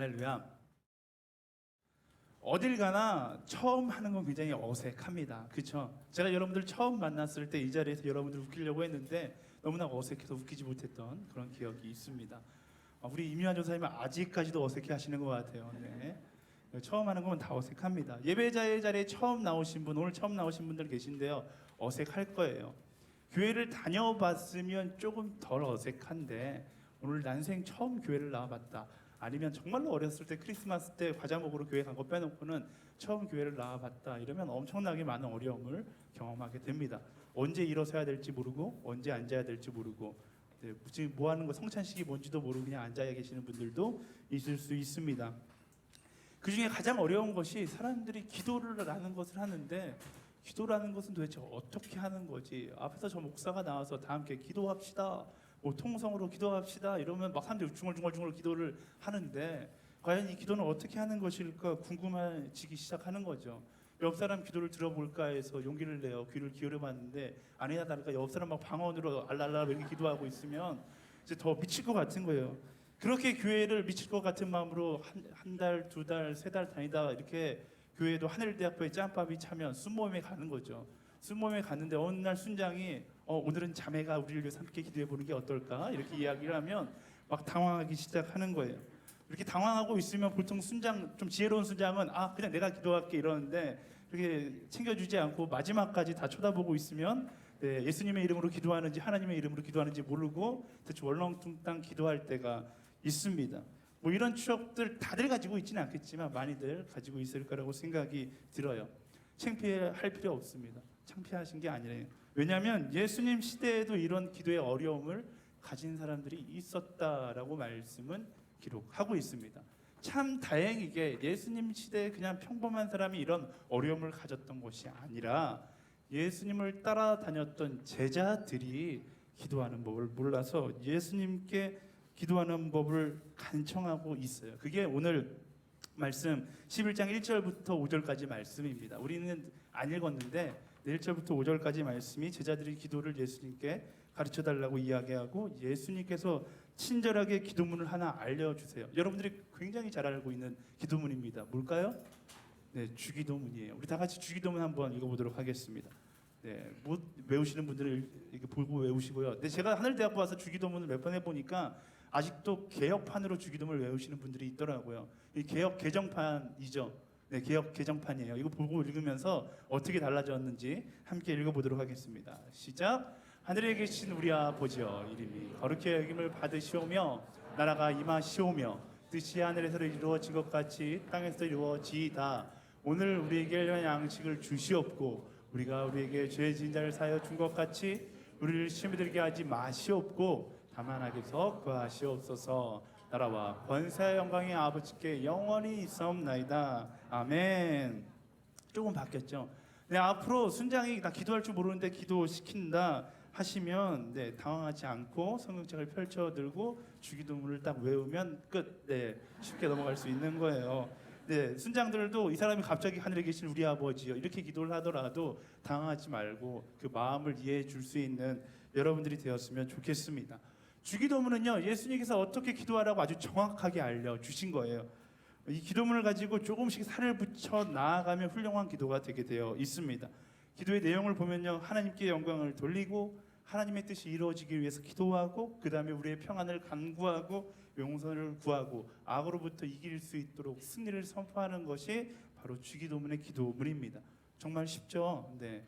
할렐루야. 어딜 가나 처음 하는 건 굉장히 어색합니다. 그렇죠? 제가 여러분들 처음 만났을 때 이 자리에서 여러분들 웃기려고 했는데 너무나 어색해서 웃기지 못했던 그런 기억이 있습니다. 아, 우리 이미환 조사님은 아직까지도 어색해 하시는 것 같아요. 네. 처음 하는 건 다 어색합니다. 예배자의 자리에 처음 나오신 분, 오늘 처음 나오신 분들 계신데요. 어색할 거예요. 교회를 다녀봤으면 조금 덜 어색한데 오늘 난생 처음 교회를 나와봤다. 아니면 정말로 어렸을 때 크리스마스 때 과자 먹으러 교회 간 거 빼놓고는 처음 교회를 나와봤다. 이러면 엄청나게 많은 어려움을 경험하게 됩니다. 언제 일어서야 될지 모르고 언제 앉아야 될지 모르고 네, 지금 뭐 하는 거 성찬식이 뭔지도 모르고 그냥 앉아 계시는 분들도 있을 수 있습니다. 그 중에 가장 어려운 것이 사람들이 기도를 하는 것을 하는데 기도라는 것은 도대체 어떻게 하는 거지? 앞에서 저 목사가 나와서 다 함께 기도합시다. 뭐 통성으로 기도합시다. 이러면 막 사람들이 중얼중얼중얼 기도를 하는데 과연 이 기도는 어떻게 하는 것일까 궁금해지기 시작하는 거죠. 옆 사람 기도를 들어볼까 해서 용기를 내어 귀를 기울여 봤는데 아니나 다를까 옆 사람 막 방언으로 알랄라 이렇게 기도하고 있으면 이제 더 미칠 것 같은 거예요. 그렇게 교회를 미칠 것 같은 마음으로 한, 한 달, 두 달, 세 달 다니다 이렇게 교회도 하늘대학교에 짬밥이 차면 순모임에 가는 거죠. 순모임에 갔는데 어느 날 순장이 어, 오늘은 자매가 우리를 위해서 함께 기도해 보는 게 어떨까 이렇게 이야기를 하면 막 당황하기 시작하는 거예요. 이렇게 당황하고 있으면 보통 순장 좀 지혜로운 순장은 아 그냥 내가 기도할게 이러는데 이렇게 챙겨주지 않고 마지막까지 다 쳐다보고 있으면 네, 예수님의 이름으로 기도하는지 하나님의 이름으로 기도하는지 모르고 대체 월렁뚱땅 기도할 때가 있습니다. 뭐 이런 추억들 다들 가지고 있지는 않겠지만 많이들 가지고 있을 거라고 생각이 들어요. 창피할 필요 없습니다. 창피하신 게 아니래요. 왜냐하면 예수님 시대에도 이런 기도의 어려움을 가진 사람들이 있었다라고 말씀은 기록하고 있습니다. 참 다행이게 예수님 시대에 그냥 평범한 사람이 이런 어려움을 가졌던 것이 아니라 예수님을 따라다녔던 제자들이 기도하는 법을 몰라서 예수님께 기도하는 법을 간청하고 있어요. 그게 오늘 말씀 11장 1절부터 5절까지 말씀입니다. 우리는 안 읽었는데 1절부터 5절까지 말씀이 제자들이 기도를 예수님께 가르쳐 달라고 이야기하고 예수님께서 친절하게 기도문을 하나 알려 주세요. 여러분들이 굉장히 잘 알고 있는 기도문입니다. 뭘까요? 네, 주기도문이에요. 우리 다 같이 주기도문 한번 읽어 보도록 하겠습니다. 네, 못 외우시는 분들은 이렇게 보고 외우시고요. 근데 제가 하늘대학교 와서 주기도문을 몇 번 해보니까 아직도 개혁판으로 주기도문을 외우시는 분들이 있더라고요. 이 개혁 개정판이죠. 네, 개혁 개정판이에요. 이거 보고 읽으면서 어떻게 달라졌는지 함께 읽어보도록 하겠습니다. 시작. 하늘에 계신 우리 아버지여 이름이 거룩히 여김을 받으시오며 나라가 임하시오며 뜻이 하늘에서 이루어진 것 같이 땅에서 이루어지이다. 오늘 우리에게 양식을 주시옵고 우리가 우리에게 죄 지은 자를 사여 준 것 같이 우리를 시험에 들게 하지 마시옵고 다만 하게서 구하시옵소서 나라와 권세와 영광의 아버지께 영원히 있사옵나이다 아멘 조금 바뀌었죠 네 앞으로 순장이 나 기도할 줄 모르는데 기도시킨다 하시면 네 당황하지 않고 성경책을 펼쳐 들고 주기도문을 딱 외우면 끝 네 쉽게 넘어갈 수 있는 거예요 네, 순장들도 이 사람이 갑자기 하늘에 계신 우리 아버지요 이렇게 기도를 하더라도 당황하지 말고 그 마음을 이해해 줄 수 있는 여러분들이 되었으면 좋겠습니다. 주기도문은요 예수님께서 어떻게 기도하라고 아주 정확하게 알려 주신 거예요. 이 기도문을 가지고 조금씩 살을 붙여 나아가면 훌륭한 기도가 되게 되어 있습니다. 기도의 내용을 보면요 하나님께 영광을 돌리고 하나님의 뜻이 이루어지기 위해서 기도하고 그 다음에 우리의 평안을 간구하고 용서를 구하고 악으로부터 이길 수 있도록 승리를 선포하는 것이 바로 주기도문의 기도문입니다. 정말 쉽죠? 네,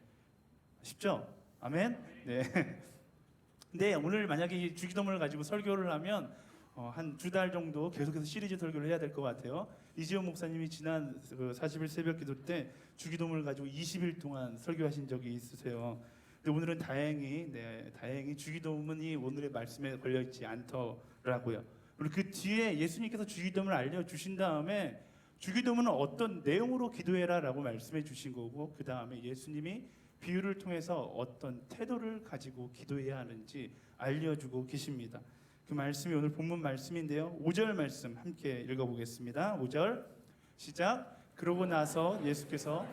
쉽죠? 아멘. 네. 근데 오늘 만약에 이 주기도문을 가지고 설교를 하면 어, 한두 달 정도 계속해서 시리즈 설교를 해야 될 것 같아요. 이지호 목사님이 지난 그 40일 새벽 기도 때 주기도문을 가지고 20일 동안 설교하신 적이 있으세요. 근데 오늘은 다행히 네, 다행히 주기도문이 오늘의 말씀에 걸려 있지 않더라고요. 그리고 그 뒤에 예수님께서 주기도문을 알려 주신 다음에 주기도문은 어떤 내용으로 기도해라라고 말씀해 주신 거고 그 다음에 예수님이 비유를 통해서 어떤 태도를 가지고 기도해야 하는지 알려주고 계십니다. 그 말씀이 오늘 본문 말씀인데요. 5절 말씀 함께 읽어보겠습니다. 5절 시작. 그러고 나서 예수께서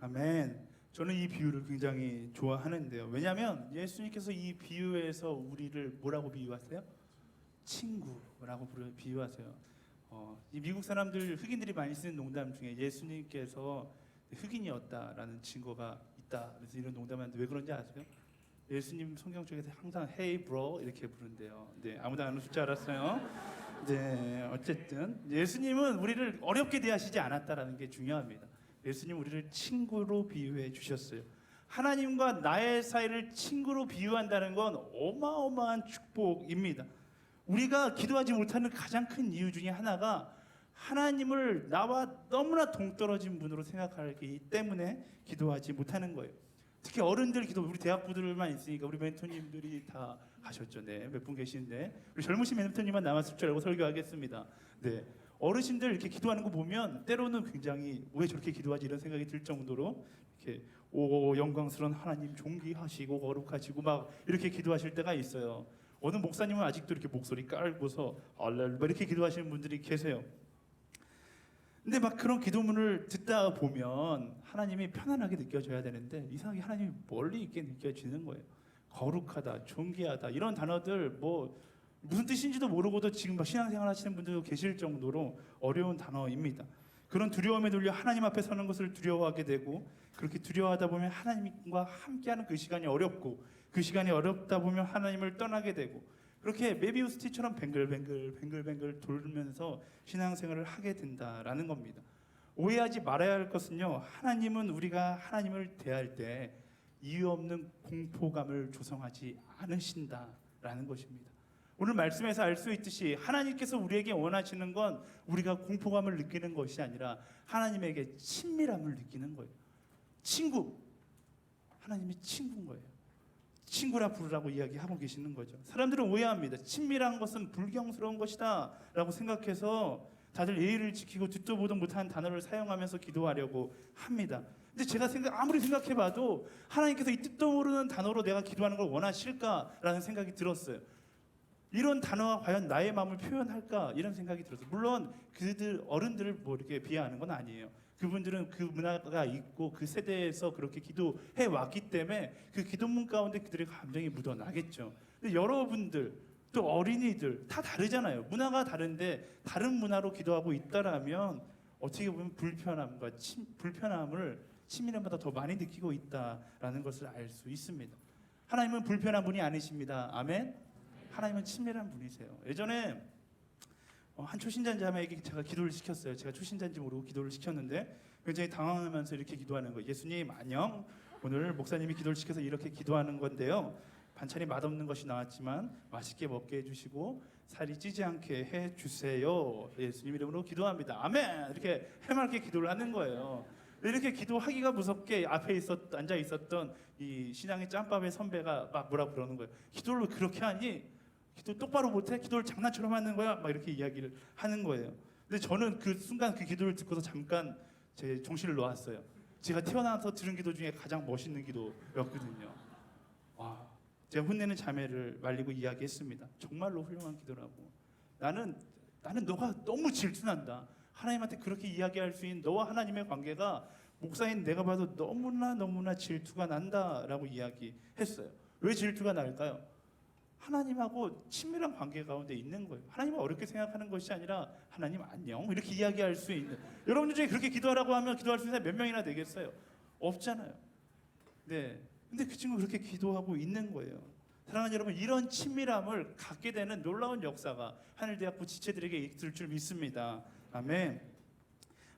아멘. 저는 이 비유를 굉장히 좋아하는데요. 왜냐하면 예수님께서 이 비유에서 우리를 뭐라고 비유하세요? 친구라고 비유하세요. 어, 이 미국 사람들 흑인들이 많이 쓰는 농담 중에 예수님께서 흑인이었다라는 증거가 있다. 그래서 이런 농담하는데 왜 그런지 아세요? 예수님 성경 쪽에서 항상 Hey bro 이렇게 부른대요. 네, 아무도 안 웃을 줄 알았어요. 네, 어쨌든 예수님은 우리를 어렵게 대하시지 않았다라는 게 중요합니다. 예수님 우리를 친구로 비유해 주셨어요. 하나님과 나의 사이를 친구로 비유한다는 건 어마어마한 축복입니다. 우리가 기도하지 못하는 가장 큰 이유 중에 하나가 하나님을 나와 너무나 동떨어진 분으로 생각하기 때문에 기도하지 못하는 거예요. 특히 어른들 기도 우리 대학부들만 있으니까 우리 멘토님들이 다 하셨죠. 네, 몇 분 계시는데 우리 젊으신 멘토님만 남았을 줄 알고 설교하겠습니다. 네, 어르신들 이렇게 기도하는 거 보면 때로는 굉장히 왜 저렇게 기도하지 이런 생각이 들 정도로 이렇게 오 영광스러운 하나님 존귀하시고 거룩하시고 막 이렇게 기도하실 때가 있어요. 어느 목사님은 아직도 이렇게 목소리 깔고서 알렐 이렇게 기도하시는 분들이 계세요. 근데 막 그런 기도문을 듣다 보면 하나님이 편안하게 느껴져야 되는데 이상하게 하나님이 멀리 있게 느껴지는 거예요. 거룩하다, 존귀하다 이런 단어들 뭐 무슨 뜻인지도 모르고도 지금 막 신앙생활 하시는 분들도 계실 정도로 어려운 단어입니다. 그런 두려움에 눌려 하나님 앞에 서는 것을 두려워하게 되고 그렇게 두려워하다 보면 하나님과 함께하는 그 시간이 어렵고 그 시간이 어렵다 보면 하나님을 떠나게 되고 그렇게 메비우스 티처럼 뱅글뱅글 뱅글뱅글 돌면서 신앙생활을 하게 된다라는 겁니다. 오해하지 말아야 할 것은요. 하나님은 우리가 하나님을 대할 때 이유 없는 공포감을 조성하지 않으신다라는 것입니다. 오늘 말씀에서 알 수 있듯이 하나님께서 우리에게 원하시는 건 우리가 공포감을 느끼는 것이 아니라 하나님에게 친밀함을 느끼는 거예요. 친구. 하나님이 친구인 거예요. 친구라 부르라고 이야기하고 계시는 거죠. 사람들은 오해합니다. 친밀한 것은 불경스러운 것이다 라고 생각해서 다들 예의를 지키고 듣도 보도 못한 단어를 사용하면서 기도하려고 합니다. 근데 제가 생각 아무리 생각해봐도 하나님께서 이 뜻도 모르는 단어로 내가 기도하는 걸 원하실까라는 생각이 들었어요. 이런 단어가 과연 나의 마음을 표현할까 이런 생각이 들었어요. 물론 그들 어른들을 뭐 이렇게 비하하는 건 아니에요. 그분들은 그 문화가 있고 그 세대에서 그렇게 기도해 왔기 때문에 그 기도문 가운데 그들의 감정이 묻어나겠죠. 근데 여러분들 또 어린이들 다 다르잖아요. 문화가 다른데 다른 문화로 기도하고 있다라면 어떻게 보면 불편함과 침, 불편함을 친밀함보다 더 많이 느끼고 있다라는 것을 알 수 있습니다. 하나님은 불편한 분이 아니십니다. 아멘. 하나님은 친밀한 분이세요. 예전에 어, 한 초신자자매에게 제가 기도를 시켰어요. 제가 초신자인지 모르고 기도를 시켰는데 굉장히 당황하면서 이렇게 기도하는 거예요. 예수님 안녕. 오늘 목사님이 기도를 시켜서 이렇게 기도하는 건데요. 반찬이 맛없는 것이 나왔지만 맛있게 먹게 해주시고 살이 찌지 않게 해 주세요. 예수님 이름으로 기도합니다. 아멘. 이렇게 해맑게 기도를 하는 거예요. 이렇게 기도하기가 무섭게 앞에 있었 앉아 있었던 이 신앙의 짬밥의 선배가 막 뭐라 그러는 거예요. 기도를 왜 그렇게 하니? 기도 똑바로 못해? 기도를 장난처럼 하는 거야? 막 이렇게 이야기를 하는 거예요. 근데 저는 그 순간 그 기도를 듣고서 잠깐 제 정신을 놓았어요. 제가 태어나서 들은 기도 중에 가장 멋있는 기도였거든요. 와, 제가 혼내는 자매를 말리고 이야기했습니다. 정말로 훌륭한 기도라고. 나는 나는 너가 너무 질투난다. 하나님한테 그렇게 이야기할 수 있는 너와 하나님의 관계가 목사인 내가 봐도 너무나 너무나 질투가 난다라고 이야기했어요. 왜 질투가 날까요? 하나님하고 친밀한 관계 가운데 있는 거예요. 하나님을 어렵게 생각하는 것이 아니라 하나님 안녕 이렇게 이야기할 수 있는 여러분들 중에 그렇게 기도하라고 하면 기도할 수 있는 몇 명이나 되겠어요? 없잖아요. 네. 근데 그 친구 그렇게 기도하고 있는 거예요. 사랑하는 여러분 이런 친밀함을 갖게 되는 놀라운 역사가 하늘대학부 지체들에게 있을 줄 믿습니다. 아멘.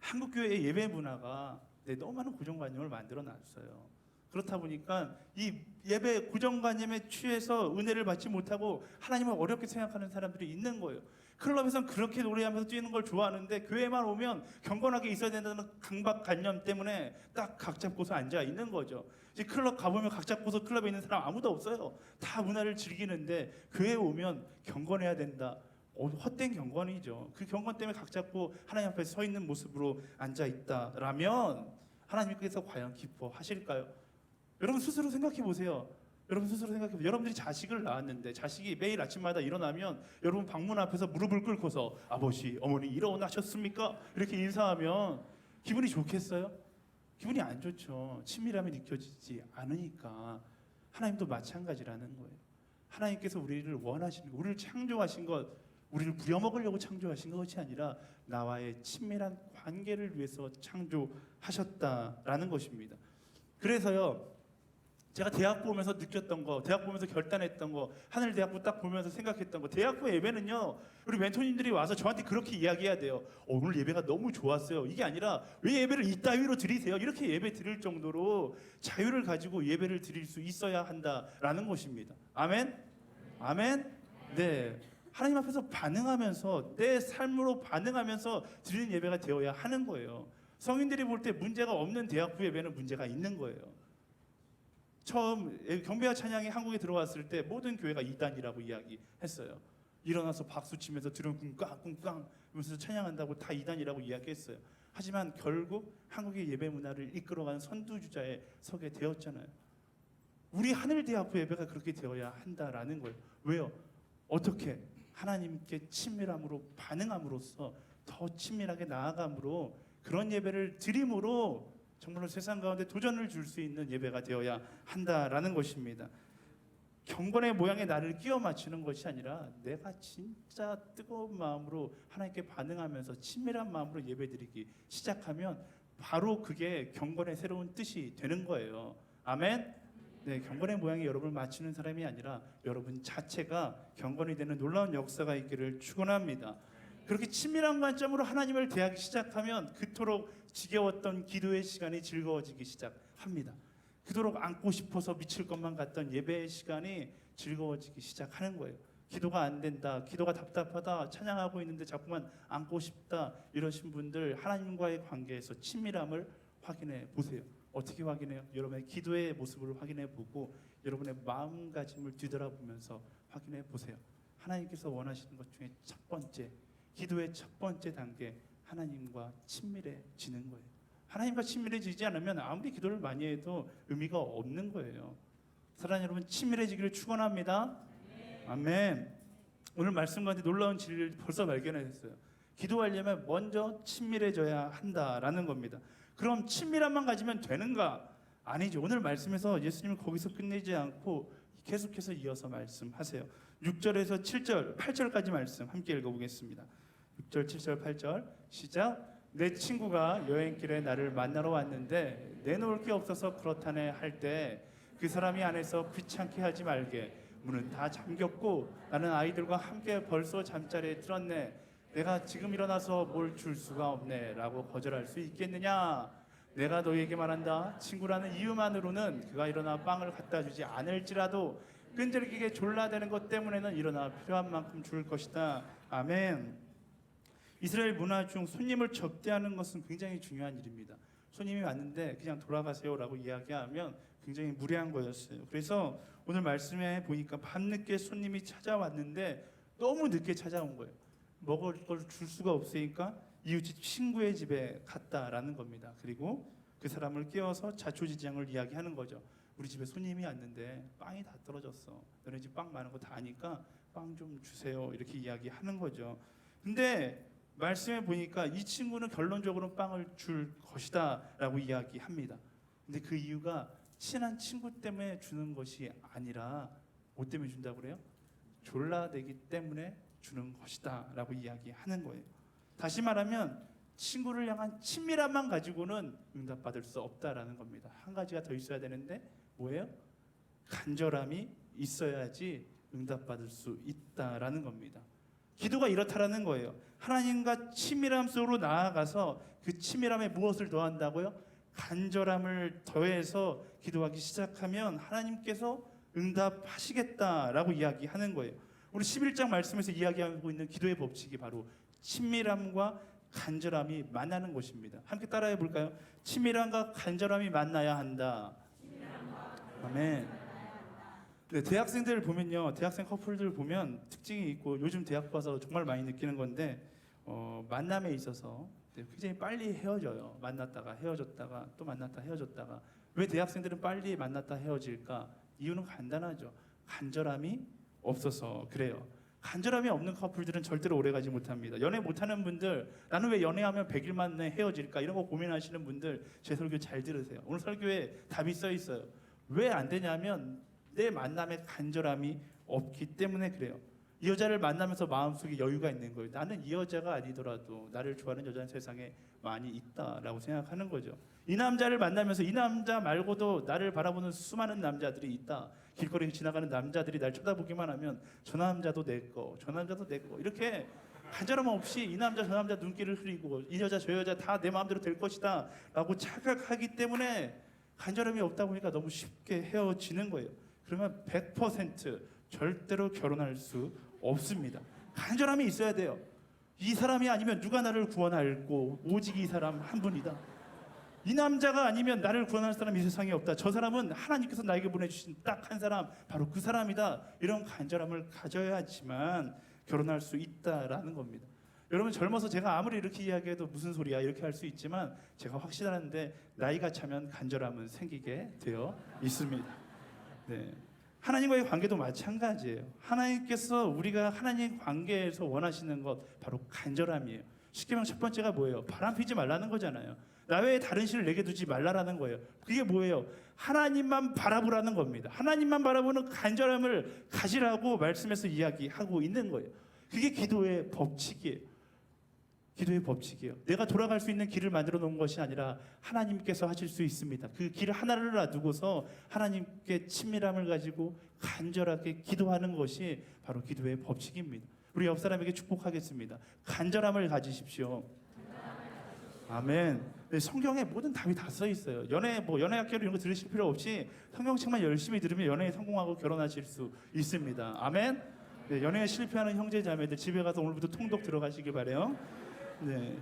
한국 교회의 예배 문화가 네, 너무 많은 고정관념을 만들어 놨어요. 그렇다 보니까 이 예배 고정관념에 취해서 은혜를 받지 못하고 하나님을 어렵게 생각하는 사람들이 있는 거예요. 클럽에선 그렇게 노래하면서 뛰는 걸 좋아하는데 교회만 오면 경건하게 있어야 된다는 강박관념 때문에 딱 각 잡고서 앉아 있는 거죠. 이제 클럽 가보면 각 잡고서 클럽에 있는 사람 아무도 없어요. 다 문화를 즐기는데 교회 오면 경건해야 된다. 어, 헛된 경건이죠. 그 경건 때문에 각 잡고 하나님 앞에 서 있는 모습으로 앉아 있다라면 하나님께서 과연 기뻐하실까요? 여러분 스스로 생각해 보세요. 여러분 스스로 생각해 보세요. 여러분들이 자식을 낳았는데 자식이 매일 아침마다 일어나면 여러분 방문 앞에서 무릎을 꿇고서 아버지, 어머니 일어나셨습니까? 이렇게 인사하면 기분이 좋겠어요? 기분이 안 좋죠. 친밀함이 느껴지지 않으니까 하나님도 마찬가지라는 거예요. 하나님께서 우리를 원하시는 것, 우리를 창조하신 것, 우리를 부려먹으려고 창조하신 것이 아니라 나와의 친밀한 관계를 위해서 창조하셨다라는 것입니다. 그래서요. 제가 대학 보면서 느꼈던 거, 대학 보면서 결단했던 거, 하늘 대학부 딱 보면서 생각했던 거, 대학부 예배는요, 우리 멘토님들이 와서 저한테 그렇게 이야기해야 돼요. 어, 오늘 예배가 너무 좋았어요. 이게 아니라 왜 예배를 이따위로 드리세요? 이렇게 예배 드릴 정도로 자유를 가지고 예배를 드릴 수 있어야 한다라는 것입니다. 아멘? 아멘? 네. 하나님 앞에서 반응하면서 내 삶으로 반응하면서 드리는 예배가 되어야 하는 거예요. 성인들이 볼 때 문제가 없는 대학부 예배는 문제가 있는 거예요. 처음 경배와 찬양이 한국에 들어왔을 때 모든 교회가 이단이라고 이야기했어요. 일어나서 박수 치면서 드럼 꿍깡 꿍깡 하면서 찬양한다고 다 이단이라고 이야기했어요. 하지만 결국 한국의 예배 문화를 이끌어가는 선두주자에 서게 되었잖아요. 우리 하늘 대학부 예배가 그렇게 되어야 한다라는 거예요. 왜요? 어떻게 하나님께 친밀함으로 반응함으로써 더 친밀하게 나아감으로 그런 예배를 드림으로 정말로 세상 가운데 도전을 줄 수 있는 예배가 되어야 한다라는 것입니다. 경건의 모양에 나를 끼워 맞추는 것이 아니라 내가 진짜 뜨거운 마음으로 하나님께 반응하면서 친밀한 마음으로 예배드리기 시작하면 바로 그게 경건의 새로운 뜻이 되는 거예요. 아멘. 네, 경건의 모양에 여러분을 맞추는 사람이 아니라 여러분 자체가 경건이 되는 놀라운 역사가 있기를 축원합니다. 그렇게 친밀한 관점으로 하나님을 대하기 시작하면 그토록 지겨웠던 기도의 시간이 즐거워지기 시작합니다. 그토록 안고 싶어서 미칠 것만 같던 예배의 시간이 즐거워지기 시작하는 거예요. 기도가 안 된다, 기도가 답답하다, 찬양하고 있는데 자꾸만 안고 싶다 이러신 분들 하나님과의 관계에서 친밀함을 확인해 보세요. 어떻게 확인해요? 여러분의 기도의 모습을 확인해 보고 여러분의 마음가짐을 뒤돌아보면서 확인해 보세요. 하나님께서 원하시는 것 중에 첫 번째 기도의 첫 번째 단계 하나님과 친밀해지는 거예요. 하나님과 친밀해지지 않으면 아무리 기도를 많이 해도 의미가 없는 거예요. 사랑하는 여러분 친밀해지기를 축원합니다. 아멘. 오늘 말씀 가운데 놀라운 진리를 벌써 발견했어요. 기도하려면 먼저 친밀해져야 한다라는 겁니다. 그럼 친밀함만 가지면 되는가? 아니죠. 오늘 말씀에서 예수님은 거기서 끝내지 않고 계속해서 이어서 말씀하세요. 6절에서 7절, 8절까지 말씀 함께 읽어보겠습니다. 6절, 7절, 8절. 시작. 내 친구가 여행길에 나를 만나러 왔는데 내놓을 게 없어서 그렇다네 할 때 그 사람이 안에서 귀찮게 하지 말게. 문은 다 잠겼고 나는 아이들과 함께 벌써 잠자리에 들었네. 내가 지금 일어나서 뭘 줄 수가 없네 라고 거절할 수 있겠느냐? 내가 너에게 말한다. 친구라는 이유만으로는 그가 일어나 빵을 갖다 주지 않을지라도 끈질기게 졸라대는 것 때문에는 일어나 필요한 만큼 줄 것이다. 아멘 이스라엘 문화 중 손님을 접대하는 것은 굉장히 중요한 일입니다. 손님이 왔는데 그냥 돌아가세요라고 이야기하면 굉장히 무례한 거였어요. 그래서 오늘 말씀에 보니까 밤늦게 손님이 찾아왔는데 너무 늦게 찾아온 거예요. 먹을 걸 줄 수가 없으니까 이웃집 친구의 집에 갔다라는 겁니다. 그리고 그 사람을 깨워서 자초지장을 이야기하는 거죠. 우리 집에 손님이 왔는데 빵이 다 떨어졌어. 너네 집 빵 많은 거 다 아니까 빵 좀 주세요. 이렇게 이야기하는 거죠. 근데 말씀에 보니까 이 친구는 결론적으로 빵을 줄 것이다라고 이야기합니다. 근데 그 이유가 친한 친구 때문에 주는 것이 아니라 뭐 때문에 준다고 그래요? 졸라대기 때문에 주는 것이다라고 이야기하는 거예요. 다시 말하면 친구를 향한 친밀함만 가지고는 응답받을 수 없다라는 겁니다. 한 가지가 더 있어야 되는데 뭐예요? 간절함이 있어야지 응답받을 수 있다라는 겁니다. 기도가 이렇다라는 거예요. 하나님과 친밀함 속으로 나아가서 그 친밀함에 무엇을 더한다고요? 간절함을 더해서 기도하기 시작하면 하나님께서 응답하시겠다라고 이야기하는 거예요. 우리 11장 말씀에서 이야기하고 있는 기도의 법칙이 바로 친밀함과 간절함이 만나는 것입니다. 함께 따라해 볼까요? 친밀함과 간절함이 만나야 한다. 아멘. 네, 대학생들 보면요, 대학생 커플들 보면 특징이 있고 요즘 대학 가서 정말 많이 느끼는 건데 어, 만남에 있어서 네, 굉장히 빨리 헤어져요. 만났다가 헤어졌다가 또 만났다 헤어졌다가 왜 대학생들은 빨리 만났다 헤어질까? 이유는 간단하죠. 간절함이 없어서 그래요. 간절함이 없는 커플들은 절대로 오래가지 못합니다. 연애 못하는 분들 나는 왜 연애하면 100일 만에 헤어질까 이런 거 고민하시는 분들 제 설교 잘 들으세요. 오늘 설교에 답이 써 있어요. 왜 안 되냐면 내 만남에 간절함이 없기 때문에 그래요. 이 여자를 만나면서 마음속에 여유가 있는 거예요. 나는 이 여자가 아니더라도 나를 좋아하는 여자는 세상에 많이 있다라고 생각하는 거죠. 이 남자를 만나면서 이 남자 말고도 나를 바라보는 수많은 남자들이 있다. 길거리 지나가는 남자들이 날 쳐다보기만 하면 저 남자도 내 거, 저 남자도 내 거. 이렇게 간절함 없이 이 남자 저 남자 눈길을 흐리고 이 여자 저 여자 다 내 마음대로 될 것이다라고 착각하기 때문에 간절함이 없다 보니까 너무 쉽게 헤어지는 거예요. 그러면 100% 절대로 결혼할 수 없습니다. 간절함이 있어야 돼요. 이 사람이 아니면 누가 나를 구원할고 오직 이 사람 한 분이다. 이 남자가 아니면 나를 구원할 사람이 이 세상에 없다. 저 사람은 하나님께서 나에게 보내주신 딱 한 사람, 바로 그 사람이다. 이런 간절함을 가져야지만 결혼할 수 있다라는 겁니다. 여러분 젊어서 제가 아무리 이렇게 이야기해도 무슨 소리야 이렇게 할 수 있지만 제가 확신하는데 나이가 차면 간절함은 생기게 되어 있습니다. 네. 하나님과의 관계도 마찬가지예요. 하나님께서 우리가 하나님 관계에서 원하시는 것 바로 간절함이에요. 쉽게 말하면 첫 번째가 뭐예요? 바람 피지 말라는 거잖아요. 나 외에 다른 신을 내게 두지 말라라는 거예요. 그게 뭐예요? 하나님만 바라보라는 겁니다. 하나님만 바라보는 간절함을 가지라고 말씀에서 이야기하고 있는 거예요. 그게 기도의 법칙이에요. 기도의 법칙이에요. 내가 돌아갈 수 있는 길을 만들어 놓은 것이 아니라 하나님께서 하실 수 있습니다. 그 길 하나를 놔두고서 하나님께 친밀함을 가지고 간절하게 기도하는 것이 바로 기도의 법칙입니다. 우리 옆 사람에게 축복하겠습니다. 간절함을 가지십시오. 아멘. 네, 성경에 모든 답이 다 써 있어요. 연애 뭐 연애 학교 이런 거 들으실 필요 없이 성경책만 열심히 들으면 연애에 성공하고 결혼하실 수 있습니다. 아멘. 네, 연애에 실패하는 형제 자매들 집에 가서 오늘부터 통독 들어가시길 바래요. 네.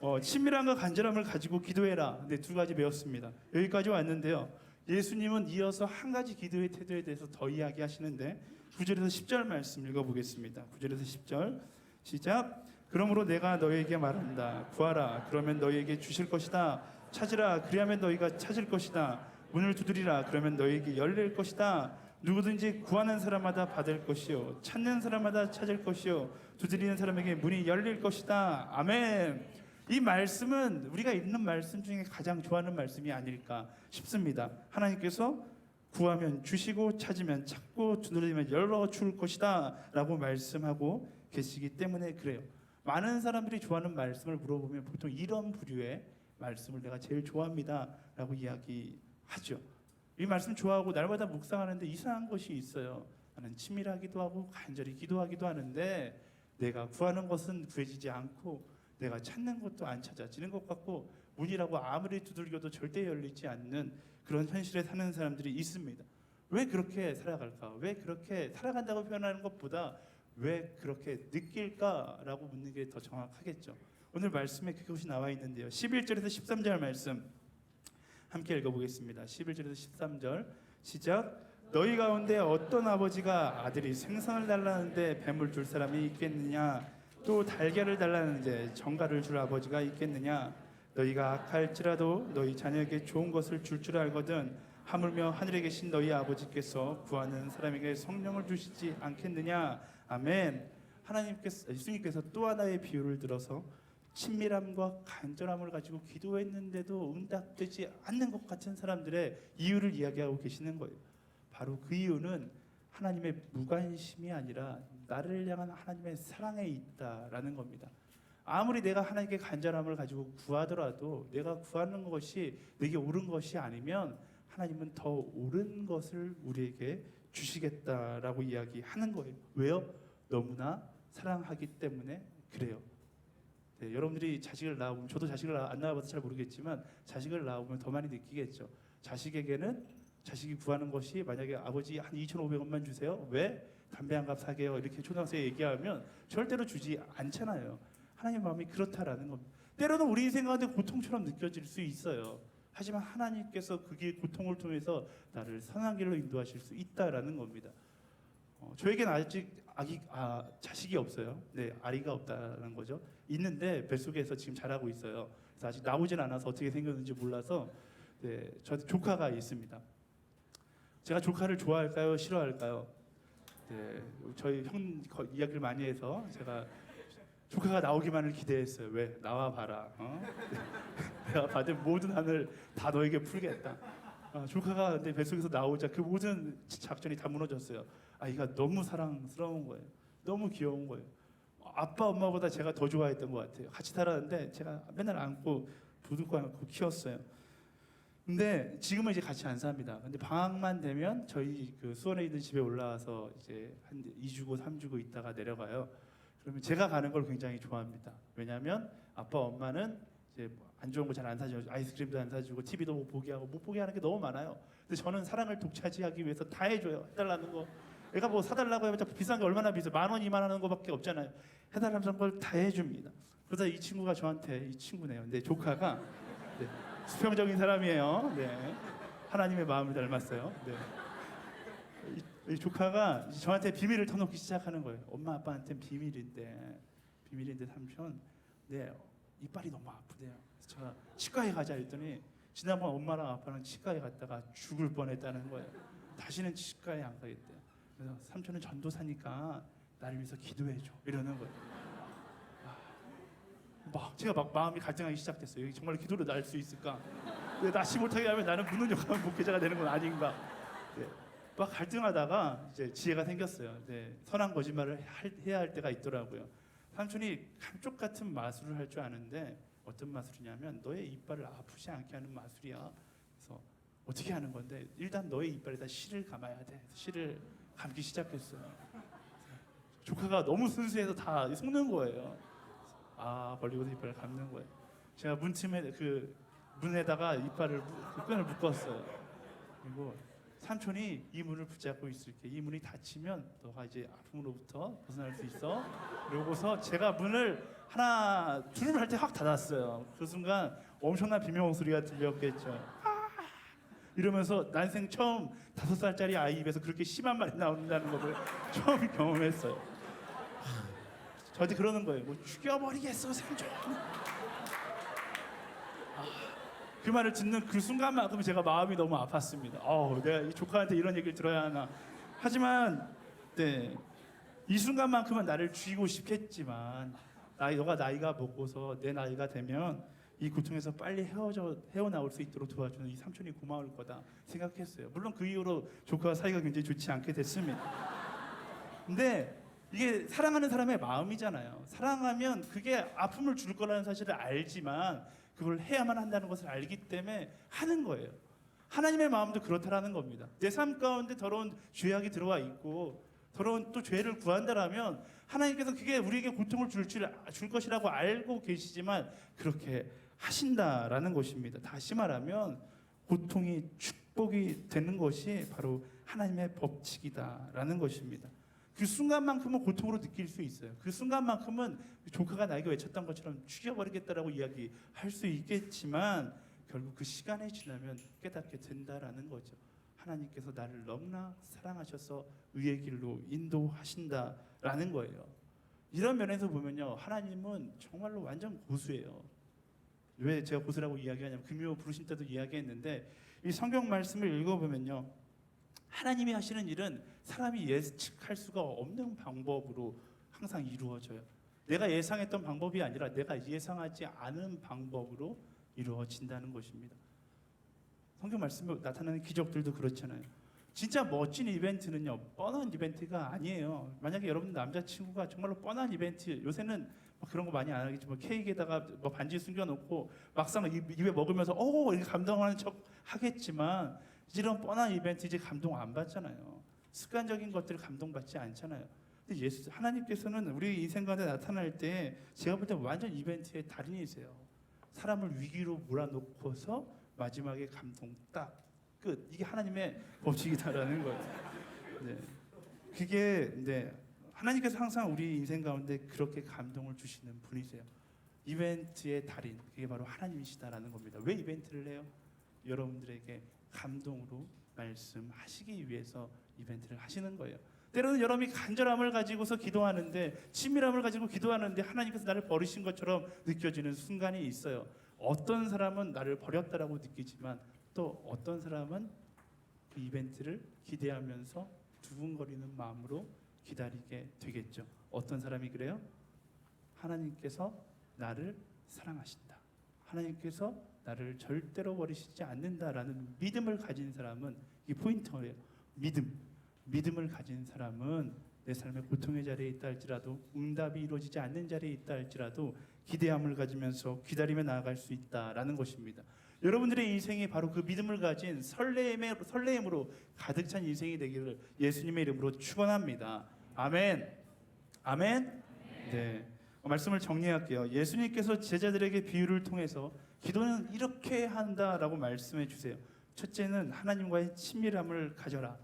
어, 친밀함과 간절함을 가지고 기도해라. 네, 두 가지 배웠습니다. 여기까지 왔는데요. 예수님은 이어서 한 가지 기도의 태도에 대해서 더 이야기하시는데 9절에서 10절 말씀 읽어보겠습니다. 9절에서 10절 시작. 그러므로 내가 너희에게 말한다. 구하라. 그러면 너희에게 주실 것이다. 찾으라. 그리하면 너희가 찾을 것이다. 문을 두드리라. 그러면 너희에게 열릴 것이다. 누구든지 구하는 사람마다 받을 것이요 찾는 사람마다 찾을 것이요 두드리는 사람에게 문이 열릴 것이다. 아멘. 이 말씀은 우리가 읽는 말씀 중에 가장 좋아하는 말씀이 아닐까 싶습니다. 하나님께서 구하면 주시고 찾으면 찾고 두드리면 열어 줄 것이다라고 말씀하고 계시기 때문에 그래요. 많은 사람들이 좋아하는 말씀을 물어보면 보통 이런 부류의 말씀을 내가 제일 좋아합니다라고 이야기하죠. 이 말씀 좋아하고 날마다 묵상하는데 이상한 것이 있어요. 나는 치밀하기도 하고 간절히 기도하기도 하는데 내가 구하는 것은 구해지지 않고 내가 찾는 것도 안 찾아지는 것 같고 문이라고 아무리 두들겨도 절대 열리지 않는 그런 현실에 사는 사람들이 있습니다. 왜 그렇게 살아갈까? 왜 그렇게 살아간다고 표현하는 것보다 왜 그렇게 느낄까라고 묻는 게 더 정확하겠죠. 오늘 말씀에 그것이 나와 있는데요. 11절에서 13절 말씀 함께 읽어보겠습니다. 11절에서 13절 시작. 너희 가운데 어떤 아버지가 아들이 생선을 달라는데 뱀을 줄 사람이 있겠느냐? 또 달걀을 달라는데 정갈을 줄 아버지가 있겠느냐? 너희가 악할지라도 너희 자녀에게 좋은 것을 줄줄 알거든 하물며 하늘에 계신 너희 아버지께서 구하는 사람에게 성령을 주시지 않겠느냐? 아멘. 하나님께서 예수님께서 또 하나의 비유를 들어서 친밀함과 간절함을 가지고 기도했는데도 응답되지 않는 것 같은 사람들의 이유를 이야기하고 계시는 거예요. 바로 그 이유는 하나님의 무관심이 아니라 나를 향한 하나님의 사랑에 있다라는 겁니다. 아무리 내가 하나님께 간절함을 가지고 구하더라도 내가 구하는 것이 내게 옳은 것이 아니면 하나님은 더 옳은 것을 우리에게 주시겠다라고 이야기하는 거예요. 왜요? 너무나 사랑하기 때문에 그래요. 네, 여러분들이 자식을 낳으면 저도 자식을 낳- 안 낳아봐서 잘 모르겠지만 자식을 낳으면 더 많이 느끼겠죠. 자식에게는 자식이 구하는 것이 만약에 아버지 한 2,500원만 주세요. 왜? 담배 한 갑 사게요. 이렇게 초등학생이 얘기하면 절대로 주지 않잖아요. 하나님 마음이 그렇다라는 겁니다. 때로는 우리 인생 가운데 고통처럼 느껴질 수 있어요. 하지만 하나님께서 그게 고통을 통해서 나를 선한 길로 인도하실 수 있다라는 겁니다. 어, 저에게는 아직 아기 아 자식이 없어요. 네, 아리가 없다는 거죠. 있는데 뱃속에서 지금 자라고 있어요. 그래서 아직 나오진 않아서 어떻게 생겼는지 몰라서 네, 저 조카가 있습니다. 제가 조카를 좋아할까요, 싫어할까요? 네, 저희 형 거- 이야기를 많이 해서 제가 조카가 나오기만을 기대했어요. 왜 나와 봐라. 어? 내가 받은 모든 한을 다 너에게 풀겠다. 아, 조카가 내 뱃속에서 나오자 그 모든 작전이 다 무너졌어요. 아이가 너무 사랑스러운 거예요. 너무 귀여운 거예요. 아빠 엄마보다 제가 더 좋아했던 것 같아요. 같이 살았는데 제가 맨날 안고 부둥켜 안고 키웠어요. 근데 지금은 이제 같이 안 삽니다. 근데 방학만 되면 저희 그 수원에 있는 집에 올라와서 이제 한 2주고 3주고 있다가 내려가요. 그러면 제가 가는 걸 굉장히 좋아합니다. 왜냐하면 아빠 엄마는 이제 뭐안 좋은 거 잘 안 사주고 아이스크림도 안 사주고 TV도 못 보게 하고 못 보게 하는 게 너무 많아요. 근데 저는 사랑을 독차지하기 위해서 다 해줘요. 해달라는 거. 애가 뭐 사달라고 하면 비싼 게 얼마나 비싸? 만 원, 이만 원 하는 거밖에 없잖아요. 해달라는 걸 다 해줍니다. 그러다 이 친구가 저한테 이 친구네요. 근데 조카가 네, 수평적인 사람이에요. 네. 하나님의 마음을 닮았어요. 네. 이, 이 조카가 저한테 비밀을 터놓기 시작하는 거예요. 엄마 아빠한테는 비밀인데 비밀인데 삼촌, 네 이빨이 너무 아프대요. 그래서 제가 치과에 가자 했더니 지난번 엄마랑 아빠랑 치과에 갔다가 죽을 뻔했다는 거예요. 다시는 치과에 안 가겠대요. 그래서 삼촌은 전도사니까 나를 위해서 기도해줘 이러는 거예요. 아, 막 제가 막 마음이 갈등하기 시작됐어요. 정말 기도로 날수 있을까? 왜 낫지 못하게 하면 나는 욕하면 목회자가 되는 건 아닌가? 네. 막 갈등하다가 이제 지혜가 생겼어요. 네. 선한 거짓말을 할- 해야 할 때가 있더라고요. 삼촌이 감쪽 같은 마술을 할 줄 아는데 어떤 마술이냐면 너의 이빨을 아프지 않게 하는 마술이야. 그래서 어떻게 하는 건데 일단 너의 이빨에다 실을 감아야 돼. 실을 감기 시작했어요. 조카가 너무 순수해서 다 속는 거예요. 아 벌리고서 이빨을 감는 거예요. 제가 문틈에 그 문에다가 이빨을 무- 그 끈을 묶었어요. 그리고 삼촌이 이 문을 붙잡고 있을게. 이 문이 닫히면 너가 이제 아픔으로부터 벗어날 수 있어. 그러고서 제가 문을 하나 둘을 할 때 확 닫았어요. 그 순간 엄청난 비명 소리가 들렸겠죠. 아! 이러면서 난생 처음 다섯 살짜리 아이 입에서 그렇게 심한 말이 나온다는 것을 처음 경험했어요. 저한테 그러는 거예요. 뭐 죽여버리겠어 삼촌. 그 말을 듣는 그 순간만큼 제가 마음이 너무 아팠습니다. 어우, 내가 이 조카한테 이런 얘기를 들어야 하나. 하지만 네. 이 순간만큼은 나를 죽이고 싶겠지만 나이 너가 나이가 먹고서 내 나이가 되면 이 고통에서 빨리 헤어져 헤어나올 수 있도록 도와주는 이 삼촌이 고마울 거다 생각했어요. 물론 그 이후로 조카와 사이가 굉장히 좋지 않게 됐습니다. 근데 이게 사랑하는 사람의 마음이잖아요. 사랑하면 그게 아픔을 줄 거라는 사실을 알지만 그걸 해야만 한다는 것을 알기 때문에 하는 거예요. 하나님의 마음도 그렇다라는 겁니다. 내 삶 가운데 더러운 죄악이 들어와 있고 더러운 또 죄를 구한다라면 하나님께서 그게 우리에게 고통을 줄, 줄, 줄 것이라고 알고 계시지만 그렇게 하신다라는 것입니다. 다시 말하면 고통이 축복이 되는 것이 바로 하나님의 법칙이다라는 것입니다. 그 순간만큼은 고통으로 느낄 수 있어요. 그 순간만큼은 조카가 나에게 외쳤던 것처럼 죽여버리겠다라고 이야기할 수 있겠지만 결국 그 시간이 지나면 깨닫게 된다라는 거죠. 하나님께서 나를 너무나 사랑하셔서 의의 길로 인도하신다라는 거예요. 이런 면에서 보면요, 하나님은 정말로 완전 고수예요. 왜 제가 고수라고 이야기하냐면 금요 부르신 때도 이야기했는데 이 성경 말씀을 읽어보면요, 하나님이 하시는 일은 사람이 예측할 수가 없는 방법으로 항상 이루어져요. 내가 예상했던 방법이 아니라 내가 예상하지 않은 방법으로 이루어진다는 것입니다. 성경 말씀에 나타나는 기적들도 그렇잖아요. 진짜 멋진 이벤트는요 뻔한 이벤트가 아니에요. 만약에 여러분 남자친구가 정말로 뻔한 이벤트 요새는 막 그런 거 많이 안 하겠지만 케이크에다가 뭐 반지 숨겨놓고 막상 입, 입에 먹으면서 오 이렇게 감동하는 척 하겠지만 이런 뻔한 이벤트 이제 감동 안 받잖아요. 습관적인 것들을 감동받지 않잖아요. 근데 예수 하나님께서는 우리 인생 가운데 나타날 때 제가 볼 때 완전 이벤트의 달인이세요. 사람을 위기로 몰아놓고서 마지막에 감동 딱 끝. 이게 하나님의 법칙이다라는 거예요. 네. 그게 네. 하나님께서 항상 우리 인생 가운데 그렇게 감동을 주시는 분이세요. 이벤트의 달인. 그게 바로 하나님이시다라는 겁니다. 왜 이벤트를 해요? 여러분들에게 감동으로 말씀하시기 위해서 이벤트를 하시는 거예요. 때로는 여러분이 간절함을 가지고서 기도하는데 친밀함을 가지고 기도하는데 하나님께서 나를 버리신 것처럼 느껴지는 순간이 있어요. 어떤 사람은 나를 버렸다라고 느끼지만 또 어떤 사람은 그 이벤트를 기대하면서 두근거리는 마음으로 기다리게 되겠죠. 어떤 사람이 그래요? 하나님께서 나를 사랑하신다. 하나님께서 나를 절대로 버리시지 않는다라는 믿음을 가진 사람은 이 포인트예요. 믿음. 믿음을 가진 사람은 내 삶의 고통의 자리에 있다 할지라도 응답이 이루어지지 않는 자리에 있다 할지라도 기대함을 가지면서 기다리며 나아갈 수 있다라는 것입니다. 여러분들의 인생이 바로 그 믿음을 가진 설레임의 설레임으로 가득 찬 인생이 되기를 예수님의 이름으로 축원합니다. 아멘. 아멘. 네. 어, 말씀을 정리할게요. 예수님께서 제자들에게 비유를 통해서 기도는 이렇게 한다라고 말씀해 주세요. 첫째는 하나님과의 친밀함을 가져라.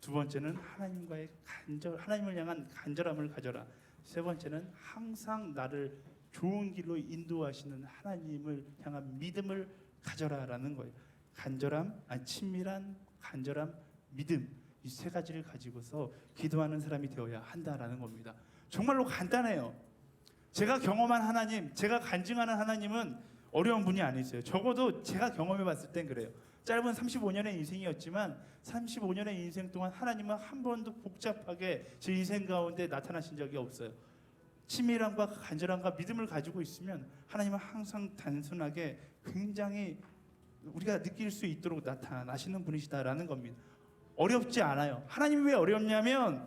두 번째는 하나님과의 간절 하나님을 향한 간절함을 가져라. 세 번째는 항상 나를 좋은 길로 인도하시는 하나님을 향한 믿음을 가져라라는 거예요. 간절함, 아니 친밀한 간절함, 믿음 이 세 가지를 가지고서 기도하는 사람이 되어야 한다라는 겁니다. 정말로 간단해요. 제가 경험한 하나님, 제가 간증하는 하나님은 어려운 분이 아니세요. 적어도 제가 경험해 봤을 땐 그래요. 짧은 35년의 인생이었지만 35년의 인생 동안 하나님은 한 번도 복잡하게 제 인생 가운데 나타나신 적이 없어요. 친밀함과 간절함과 믿음을 가지고 있으면 하나님은 항상 단순하게 굉장히 우리가 느낄 수 있도록 나타나시는 분이시다라는 겁니다. 어렵지 않아요. 하나님이 왜 어렵냐면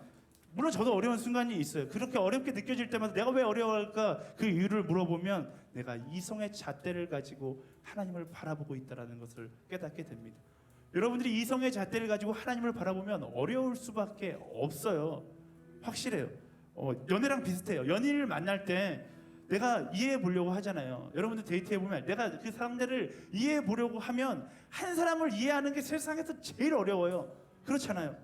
물론 저도 어려운 순간이 있어요. 그렇게 어렵게 느껴질 때마다 내가 왜 어려워할까 그 이유를 물어보면 내가 이성의 잣대를 가지고 하나님을 바라보고 있다라는 것을 깨닫게 됩니다. 여러분들이 이성의 잣대를 가지고 하나님을 바라보면 어려울 수밖에 없어요. 확실해요. 어, 연애랑 비슷해요. 연인을 만날 때 내가 이해해 보려고 하잖아요. 여러분들 데이트해 보면 내가 그 상대를 이해해 보려고 하면 한 사람을 이해하는 게 세상에서 제일 어려워요. 그렇잖아요.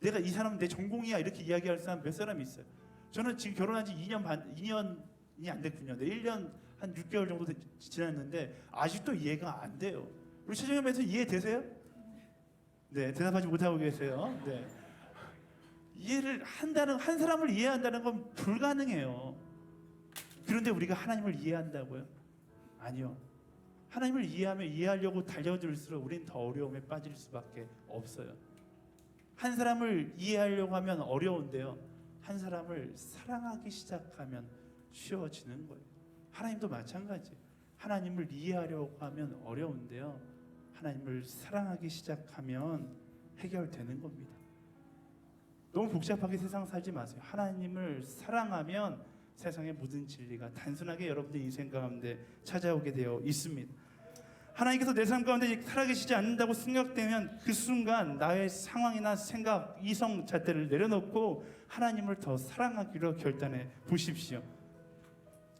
내가 이 사람은 내 전공이야 이렇게 이야기할 사람 몇 사람 있어요. 저는 지금 결혼한 지 2년 반 2년이 안 됐군요. 네, 1년 한 6개월 정도 되- 지났는데 아직도 이해가 안 돼요. 우리 최정현 멘토 이해되세요? 네, 대답하지 못하고 계세요. 네. 이해를 한다는 한 사람을 이해한다는 건 불가능해요. 그런데 우리가 하나님을 이해한다고요? 아니요. 하나님을 이해하면 이해하려고 달려들수록 우린 더 어려움에 빠질 수밖에 없어요. 한 사람을 이해하려고 하면 어려운데요. 한 사람을 사랑하기 시작하면 쉬워지는 거예요. 하나님도 마찬가지. 하나님을 이해하려고 하면 어려운데요. 하나님을 사랑하기 시작하면 해결되는 겁니다. 너무 복잡하게 세상 살지 마세요. 하나님을 사랑하면 세상의 모든 진리가 단순하게 여러분들 인생 가운데 찾아오게 되어 있습니다. 하나님께서 내 삶 가운데 살아계시지 않는다고 생각되면 그 순간 나의 상황이나 생각, 이성 잣대를 내려놓고 하나님을 더 사랑하기로 결단해 보십시오.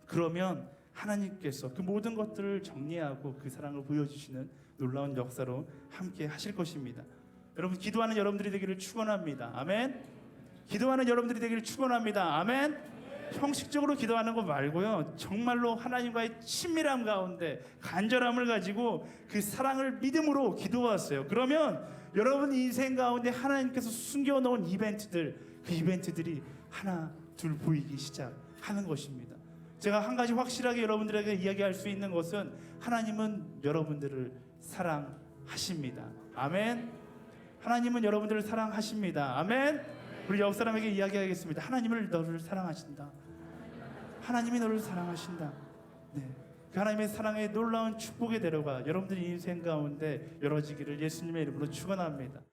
그러면 하나님께서 그 모든 것들을 정리하고 그 사랑을 보여주시는 놀라운 역사로 함께 하실 것입니다. 여러분 기도하는 여러분들이 되기를 축원합니다. 아멘. 기도하는 여러분들이 되기를 축원합니다. 아멘. 형식적으로 기도하는 거 말고요. 정말로 하나님과의 친밀함 가운데 간절함을 가지고 그 사랑을 믿음으로 기도하세요. 그러면 여러분 인생 가운데 하나님께서 숨겨 놓은 이벤트들 그 이벤트들이 하나 둘 보이기 시작하는 것입니다. 제가 한 가지 확실하게 여러분들에게 이야기할 수 있는 것은 하나님은 여러분들을 사랑하십니다. 아멘. 하나님은 여러분들을 사랑하십니다. 아멘. 우리 옆 사람에게 이야기하겠습니다. 하나님을 너를 사랑하신다. 하나님이 너를 사랑하신다. 네. 그 하나님의 사랑의 놀라운 축복의 대로가 여러분들의 인생 가운데 열어지기를 예수님의 이름으로 축원합니다.